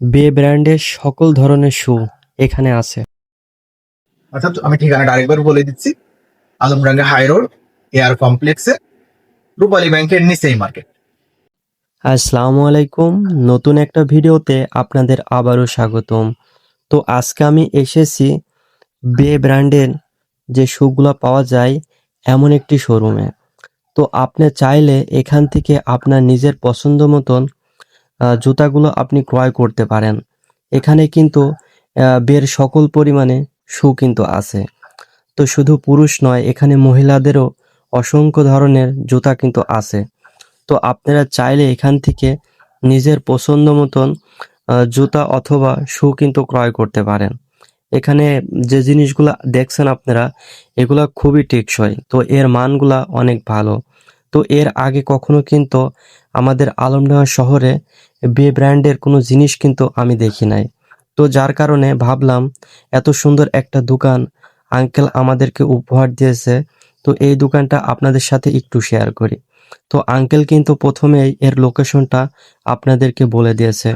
বে ব্র্যান্ডের সকল ধরনের শু এখানে আছে। অর্থাৎ আমি ঠিকানাটা আরেকবার বলে দিচ্ছি। আলমডাঙ্গা হাই রোড এয়ার কমপ্লেক্সে রূপালী ব্যাংকের নিচেই মার্কেট। আসসালামু আলাইকুম। নতুন একটা ভিডিওতে আপনাদের আবারও স্বাগতম। তো আজকে আমি এসেছি বে ব্র্যান্ডের যে শুগুলো পাওয়া যায় এমন একটি শোরুমে। তো আপনি চাইলে এখান থেকে আপনার নিজের পছন্দ মতন জুতাগুলো আপনি ক্রয় করতে পারেন। এখানে কিন্তু বের সকল পরিমাণে শু কিন্তু আছে। তো শুধু পুরুষ নয়, এখানে মহিলাদেরও অসংখ্য ধরনের জুতা কিন্তু আছে। তো আপনারা চাইলে এখান থেকে নিজের পছন্দ মতন জুতা অথবা শু কিন্তু ক্রয় করতে পারেন। এখানে যে জিনিসগুলা দেখছেন আপনারা, এগুলা খুবই টেকসই। তো এর মানগুলা অনেক ভালো। তো এর আগে কখনো কিন্তু আমাদের আলমডাঙ্গা শহরে বে ব্র্যান্ডের কোনো জিনিস কিন্তু আমি দেখি নাই। তো যার কারণে ভাবলাম, এত সুন্দর একটা দোকান আঙ্কেল আমাদেরকে উপহার দিয়েছে, তো এই দোকানটা আপনাদের সাথে একটু শেয়ার করি। তো আঙ্কেল কিন্তু প্রথমেই এর লোকেশনটা আপনাদেরকে বলে দিয়েছে।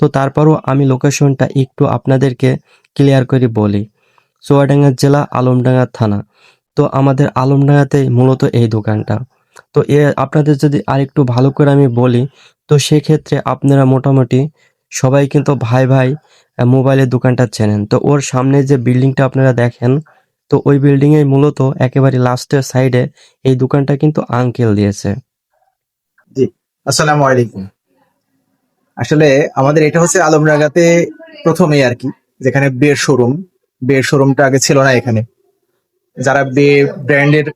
তো তারপরও আমি লোকেশনটা একটু আপনাদেরকে ক্লিয়ার করে বলি। চুয়াডাঙ্গা জেলা আলমডাঙ্গা থানা। তো আমাদের আলমডাঙ্গাতেই মূলত এই দোকানটা। তো এ আপনাদের যদি আরেকটু ভালো করে আমি বলি, তো সেক্ষেত্রে আপনারা মোটামুটি সবাই কিন্তু ভাই ভাই মোবাইলের দোকানটা চেনেন। তো ওর সামনে যে বিল্ডিংটা আপনারা দেখেন, তো ওই বিল্ডিংয়ে মূলত একেবারে লাস্টের সাইডে এই দোকানটা কিন্তু আঙ্কেল দিয়েছে। জি, আসসালামু আলাইকুম। আসলে আমাদের এটা হচ্ছে আলমডাঙ্গাতে প্রথমেই আর কি, যেখানে বের শোরুম বের শোরুমটা আগে ছিল না এখানে। যারা বে ব্র্যান্ডের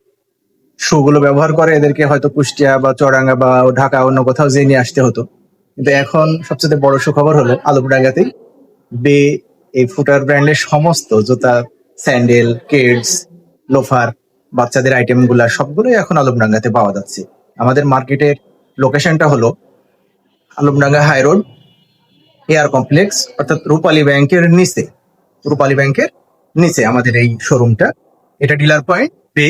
শুগুলো ব্যবহার করে, এদেরকে হয়তো কুষ্টিয়া বা চড়াঙ্গা বা ঢাকা অন্য কোথাও যেয়ে নিয়ে আসতে হতো। কিন্তু এখন সবচেয়ে বড় সুখবর হলো আলমডাঙ্গাতেই বে এই ফুটার ব্র্যান্ডের সমস্ত জুতা, স্যান্ডেল, কেডস, লোফার, বাচ্চাদের আইটেমগুলা সবগুলোই এখন আলমডাঙ্গাতে পাওয়া যাচ্ছে। আমাদের মার্কেটের লোকেশনটা হলো Alamdanga high road, air complex, অর্থাৎ রূপালী ব্যাংকের নিচে। রূপালী ব্যাংকের নিচে আমাদের এই শোরুমটা। এটা ডিলার পয়েন্ট, বে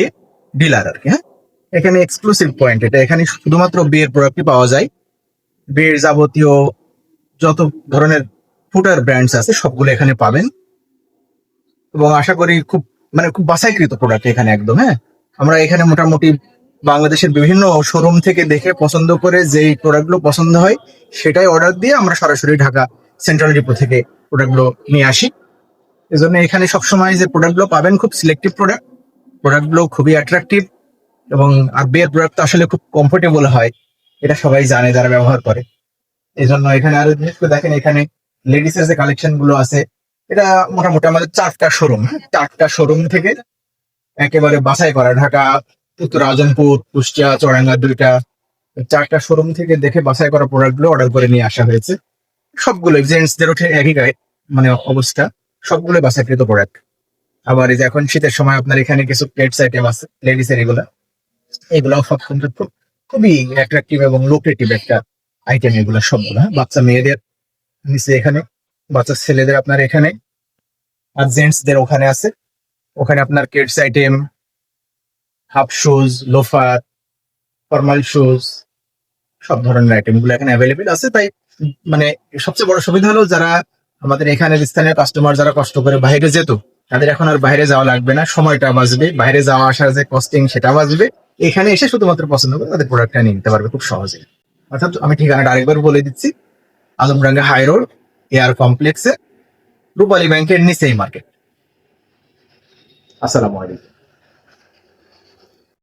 ডিলার আর কি হ্যাঁ? এখানে এক্সক্লুসিভ পয়েন্ট এটা এখানে শুধুমাত্র বিয়ের প্রোডাক্টই পাওয়া যায়। বিয়ের যাবতীয় যত ধরনের ফুটার ব্র্যান্ডস আছে, সবগুলো এখানে পাবেন। এবং আশা করি খুব মানে খুব বাছাইকৃত প্রোডাক্ট এখানে একদম হ্যাঁ? আমরা এখানে মোটামুটি বাংলাদেশের বিভিন্ন শোরুম থেকে দেখে পছন্দ করে যেই প্রোডাক্টগুলো পছন্দ হয়, সেটাই অর্ডার দিয়ে আমরা সরাসরি ঢাকা সেন্ট্রাল ডিপো থেকে প্রোডাক্টগুলো নিয়ে আসি। এজন্য এখানে সবসময় যে প্রোডাক্টগুলো পাবেন, খুব সিলেক্টিভ প্রোডাক্ট প্রোডাক্টগুলো খুবই অ্যাট্রাকটিভ এবং আর বিয়ের প্রোডাক্ট আসলে খুব কমফোর্টেবল হয়। এটা সবাই জানে, যারা ব্যবহার করে। এই জন্য এখানে আরও জিনিস দেখেন, এখানে লেডিস এর যে কালেকশনগুলো আছে, এটা মোটামুটি আমাদের চারটা শোরুম চারটা শোরুম থেকে একেবারে বাছাই করা। ঢাকা, উত্তর আজমপুর, কুষ্টিয়া চড়াঙ্গা দুইটা, চারটা শোরুম থেকে দেখে বাছাই করা প্রোডাক্টগুলো অর্ডার করে নিয়ে আসা হয়েছে। সবগুলো জেন্টসদের ওঠে একই গায়ে মানে অবস্থা। সবগুলো বাছাইকৃত প্রোডাক্ট আবার এই যে এখন শীতের সময় আপনার এখানে কিছু প্লেটস আইটেম আছে লেডিস এর এগুলা। এগুলাও সব কিন্তু খুব, খুবই অ্যাট্রাকটিভ এবং লোকেটিভ একটা আইটেম এগুলো সবগুলো? বাচ্চা মেয়েদের নিচে এখানে, বাচ্চা ছেলেদের আপনার এখানে, আর জেন্টসদের ওখানে আছে। ওখানে আপনার kids item half shoes loafer formal shoes সব ধরনের আইটেমগুলো এখানে অ্যাভেলেবেল আছে। তাই মানে সবচেয়ে বড় সুবিধা হলো যারা আমাদের এখানের স্থানীয় কাস্টমার যারা কষ্ট করে বাইরে যেত তাদের এখন আর বাইরে যাওয়া লাগবে না, সময়টা বাঁচবে। বাইরে যাওয়া আসার যে কস্টিং সেটা বাঁচবে। এখানে এসে শুধুমাত্র পছন্দ করে তাদের প্রোডাক্টটা নিয়ে নিতে পারবে খুব সহজে। অর্থাৎ আমি ঠিকানাটা আরেকবার বলে দিচ্ছি। আলমডাঙ্গা হাই রোড এয়ার কমপ্লেক্সে রূপালী ব্যাংকের নিচেই মার্কেট আসসালামু আলাইকুম।